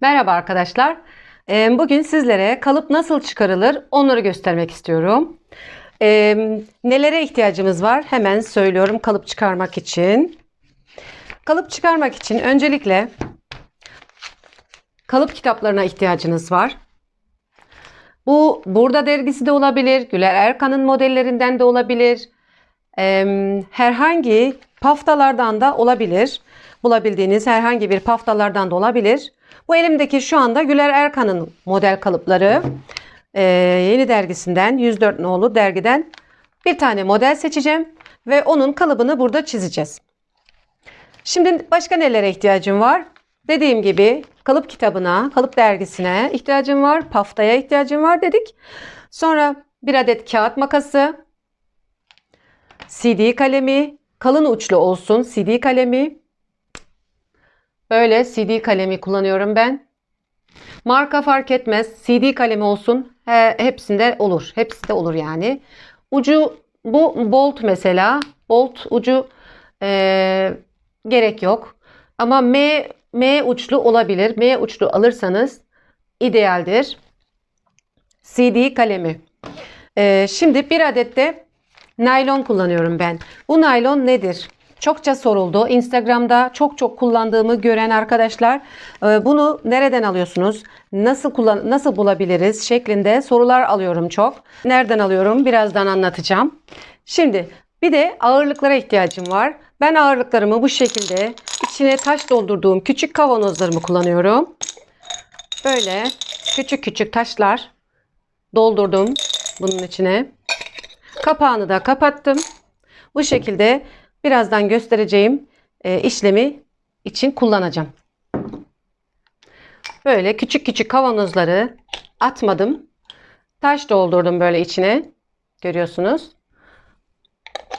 Merhaba arkadaşlar. Bugün sizlere kalıp nasıl çıkarılır onları göstermek istiyorum. Nelere ihtiyacımız var? Hemen söylüyorum kalıp çıkarmak için. Kalıp çıkarmak için öncelikle kalıp kitaplarına ihtiyacınız var. Bu Burada dergisi de olabilir, Güler Erkan'ın modellerinden de olabilir. Herhangi paftalardan da olabilir. Bulabildiğiniz herhangi bir paftalardan da olabilir. Bu elimdeki şu anda Güler Erkan'ın model kalıpları. Ee, yeni dergisinden 104 nolu dergiden bir tane model seçeceğim ve onun kalıbını burada çizeceğiz. Şimdi başka nelere ihtiyacım var? Dediğim gibi kalıp kitabına, kalıp dergisine ihtiyacım var, paftaya ihtiyacım var dedik. Sonra bir adet kağıt makası, CD kalemi, kalın uçlu olsun CD kalemi. Böyle CD kalemi kullanıyorum ben. Marka fark etmez. CD kalemi olsun. He, hepsinde olur. Hepsi de olur yani. Ucu bu bolt mesela. Bolt ucu eee, gerek yok. Ama M, M uçlu olabilir. M uçlu alırsanız idealdir. CD kalemi. Eee, şimdi bir adet de naylon kullanıyorum ben. Bu naylon nedir? Çokça soruldu. Instagram'da çok çok kullandığımı gören arkadaşlar e, bunu nereden alıyorsunuz? Nasıl kullan nasıl bulabiliriz şeklinde sorular alıyorum çok. Nereden alıyorum? Birazdan anlatacağım. Şimdi bir de ağırlıklara ihtiyacım var. Ben ağırlıklarımı bu şekilde içine taş doldurduğum küçük kavanozlarımı kullanıyorum. Böyle küçük küçük taşlar doldurdum bunun içine. Kapağını da kapattım. Bu şekilde birazdan göstereceğim e, işlemi için kullanacağım. Böyle küçük küçük kavanozları atmadım. Taş doldurdum böyle içine. Görüyorsunuz.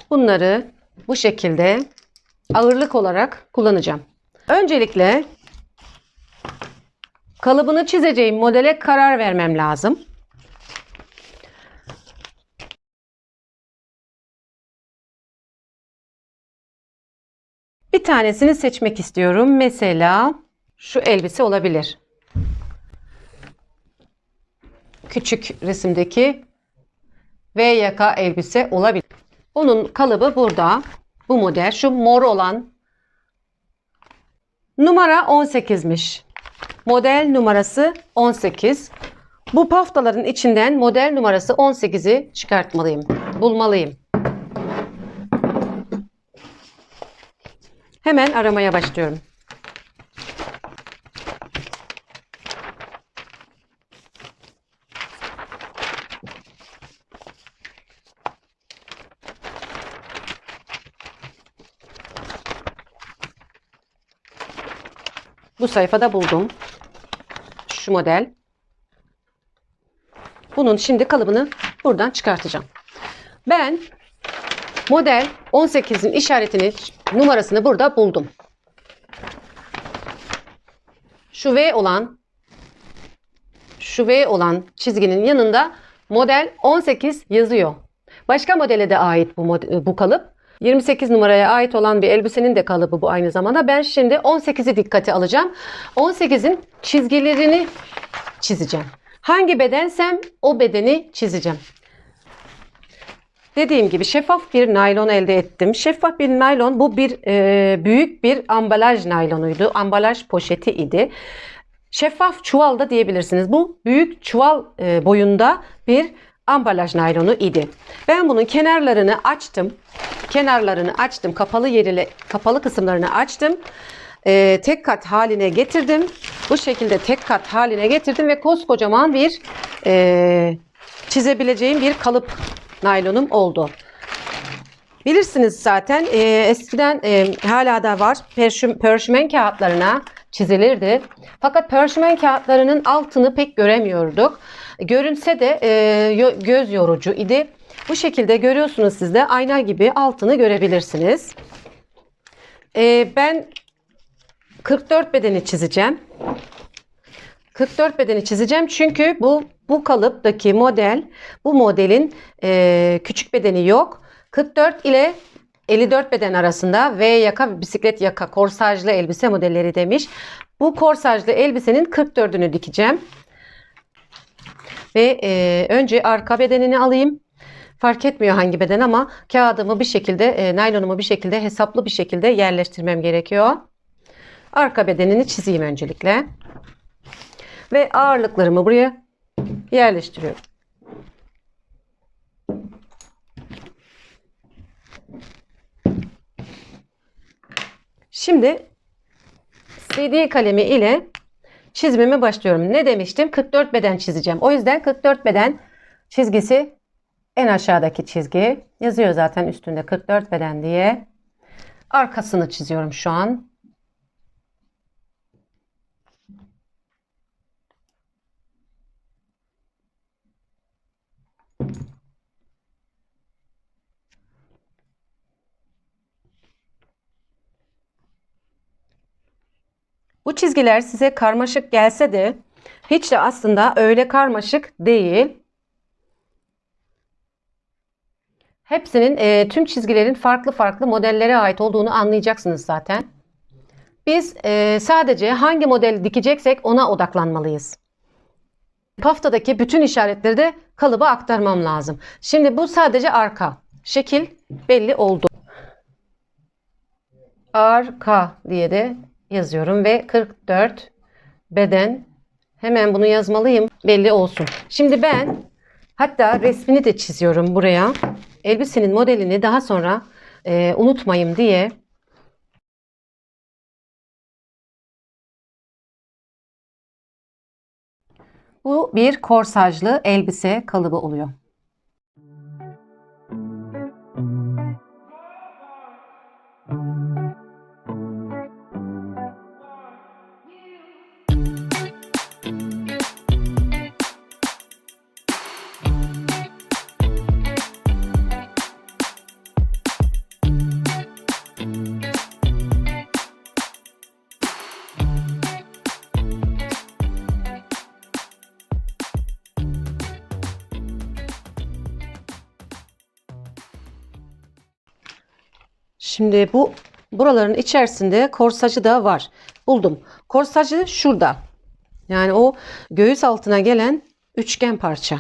Bunları bu şekilde ağırlık olarak kullanacağım. Öncelikle kalıbını çizeceğim modele karar vermem lazım. Bir tanesini seçmek istiyorum. Mesela şu elbise olabilir. Küçük resimdeki V yaka elbise olabilir. Bunun kalıbı burada. Bu model şu mor olan numara 18'miş. Model numarası 18. Bu paftaların içinden model numarası 18'i çıkartmalıyım. Bulmalıyım. Hemen aramaya başlıyorum. Bu sayfada buldum. Şu model. Bunun şimdi kalıbını buradan çıkartacağım. Ben model 18'in işaretini, numarasını burada buldum. Şu V olan şu V olan çizginin yanında model 18 yazıyor. Başka modele de ait bu, bu kalıp. 28 numaraya ait olan bir elbisenin de kalıbı bu aynı zamanda. Ben şimdi 18'i dikkate alacağım. 18'in çizgilerini çizeceğim. Hangi bedensem o bedeni çizeceğim. Dediğim gibi şeffaf bir naylon elde ettim. Şeffaf bir naylon bu bir e, büyük bir ambalaj naylonuydu. Ambalaj poşeti idi. Şeffaf çuval da diyebilirsiniz. Bu büyük çuval e, boyunda bir ambalaj naylonu idi. Ben bunun kenarlarını açtım. Kenarlarını açtım. Kapalı yeriyle kapalı kısımlarını açtım. E, tek kat haline getirdim. Bu şekilde tek kat haline getirdim ve koskocaman bir e, çizebileceğim bir kalıp naylonum oldu. Bilirsiniz zaten e, eskiden e, hala da var perşüm, perşümen kağıtlarına çizilirdi. Fakat perşümen kağıtlarının altını pek göremiyorduk. Görünse de e, göz yorucu idi. Bu şekilde görüyorsunuz siz de ayna gibi altını görebilirsiniz. E, ben 44 bedeni çizeceğim. 44 bedeni çizeceğim çünkü bu bu kalıptaki model bu modelin e, küçük bedeni yok. 44 ile 54 beden arasında V yaka bisiklet yaka korsajlı elbise modelleri demiş. Bu korsajlı elbisenin 44'ünü dikeceğim. Ve e, önce arka bedenini alayım. Fark etmiyor hangi beden ama kağıdımı bir şekilde, e, naylonumu bir şekilde hesaplı bir şekilde yerleştirmem gerekiyor. Arka bedenini çizeyim öncelikle. Ve ağırlıklarımı buraya yerleştiriyorum. Şimdi CD kalemi ile çizimime başlıyorum. Ne demiştim? 44 beden çizeceğim. O yüzden 44 beden çizgisi en aşağıdaki çizgi. Yazıyor zaten üstünde 44 beden diye. Arkasını çiziyorum şu an. Bu çizgiler size karmaşık gelse de hiç de aslında öyle karmaşık değil. Hepsinin e, tüm çizgilerin farklı farklı modellere ait olduğunu anlayacaksınız zaten. Biz e, sadece hangi modeli dikeceksek ona odaklanmalıyız. Paftadaki bütün işaretleri de kalıba aktarmam lazım. Şimdi bu sadece arka. Şekil belli oldu. Arka diye de yazıyorum ve 44 beden hemen bunu yazmalıyım belli olsun. Şimdi ben hatta resmini de çiziyorum buraya. Elbisenin modelini daha sonra e, unutmayayım diye bu bir korsajlı elbise kalıbı oluyor. Şimdi bu buraların içerisinde korsajı da var. Buldum. Korsajı şurada. Yani o göğüs altına gelen üçgen parça.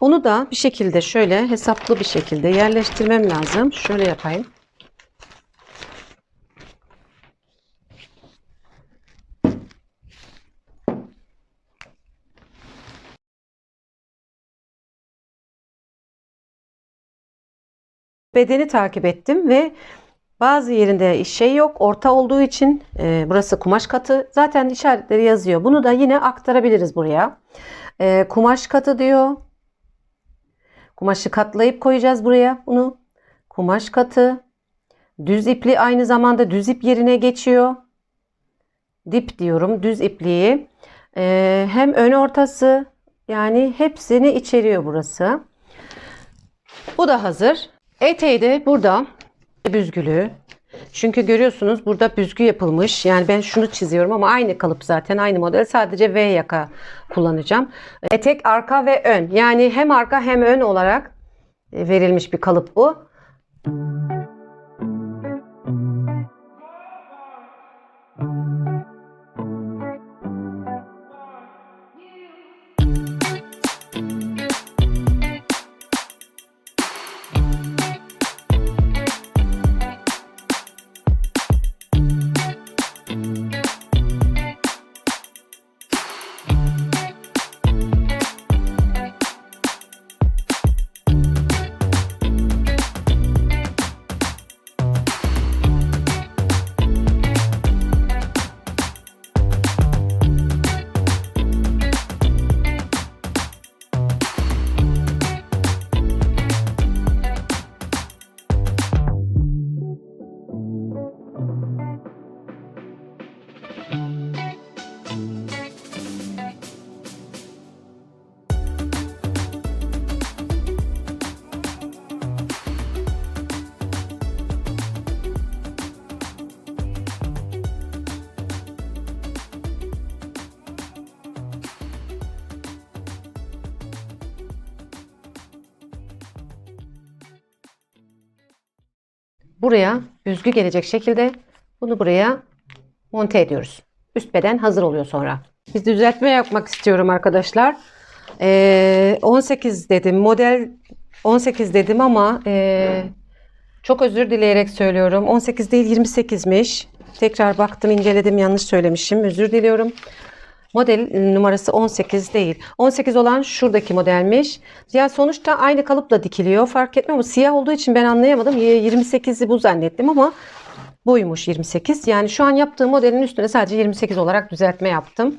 Onu da bir şekilde şöyle hesaplı bir şekilde yerleştirmem lazım. Şöyle yapayım. Bedeni takip ettim ve bazı yerinde şey yok. Orta olduğu için e, burası kumaş katı. Zaten işaretleri yazıyor. Bunu da yine aktarabiliriz buraya. E, kumaş katı diyor. Kumaşı katlayıp koyacağız buraya bunu. Kumaş katı. Düz ipli aynı zamanda düz ip yerine geçiyor. Dip diyorum düz ipliği. E, hem ön ortası yani hepsini içeriyor burası. Bu da hazır. Eteği de burada büzgülü. Çünkü görüyorsunuz burada büzgü yapılmış. Yani ben şunu çiziyorum ama aynı kalıp zaten aynı model. Sadece V yaka kullanacağım. Etek arka ve ön. Yani hem arka hem ön olarak verilmiş bir kalıp bu. Buraya büzgü gelecek şekilde bunu buraya monte ediyoruz. Üst beden hazır oluyor sonra. Biz düzeltme yapmak istiyorum arkadaşlar. Ee, 18 dedim. Model 18 dedim ama ee, çok özür dileyerek söylüyorum. 18 değil 28'miş. Tekrar baktım inceledim yanlış söylemişim. Özür diliyorum. Model numarası 18 değil. 18 olan şuradaki modelmiş. Ya sonuçta aynı kalıpla dikiliyor. Fark etmiyor mu? Siyah olduğu için ben anlayamadım. 28'i bu zannettim ama buymuş 28. Yani şu an yaptığım modelin üstüne sadece 28 olarak düzeltme yaptım.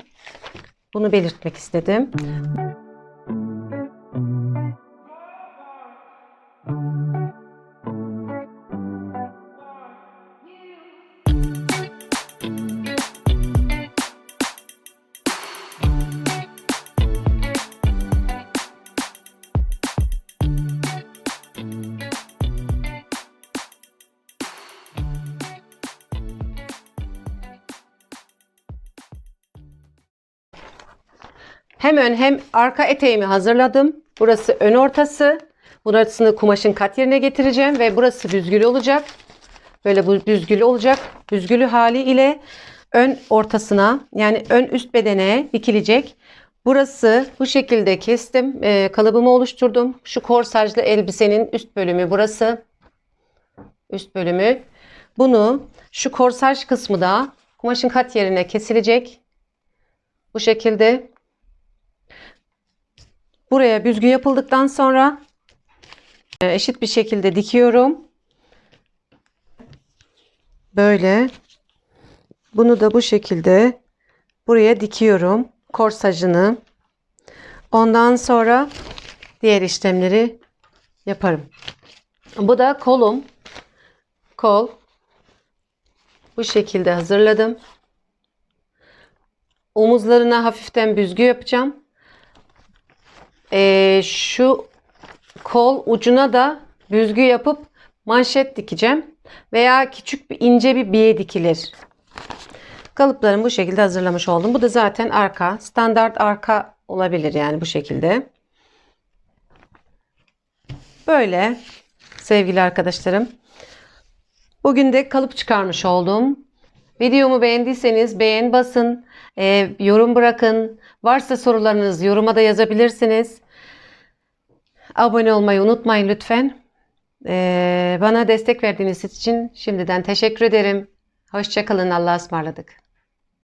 Bunu belirtmek istedim. Hem ön hem arka eteğimi hazırladım. Burası ön ortası. Burasını kumaşın kat yerine getireceğim ve burası büzgülü olacak. Böyle bu büzgülü olacak. Büzgülü hali ile ön ortasına yani ön üst bedene dikilecek. Burası bu şekilde kestim. Ee, kalıbımı oluşturdum. Şu korsajlı elbisenin üst bölümü burası. Üst bölümü. Bunu şu korsaj kısmı da kumaşın kat yerine kesilecek. Bu şekilde Buraya büzgü yapıldıktan sonra e, eşit bir şekilde dikiyorum. Böyle. Bunu da bu şekilde buraya dikiyorum. Korsajını. Ondan sonra diğer işlemleri yaparım. Bu da kolum. Kol. Bu şekilde hazırladım. Omuzlarına hafiften büzgü yapacağım. Ee, şu kol ucuna da büzgü yapıp manşet dikeceğim. Veya küçük bir ince bir biye dikilir. Kalıplarımı bu şekilde hazırlamış oldum. Bu da zaten arka. Standart arka olabilir yani bu şekilde. Böyle sevgili arkadaşlarım. Bugün de kalıp çıkarmış oldum. Videomu beğendiyseniz beğen basın, e, yorum bırakın. Varsa sorularınız yoruma da yazabilirsiniz. Abone olmayı unutmayın lütfen. E, bana destek verdiğiniz için şimdiden teşekkür ederim. Hoşçakalın. Allah'a ısmarladık.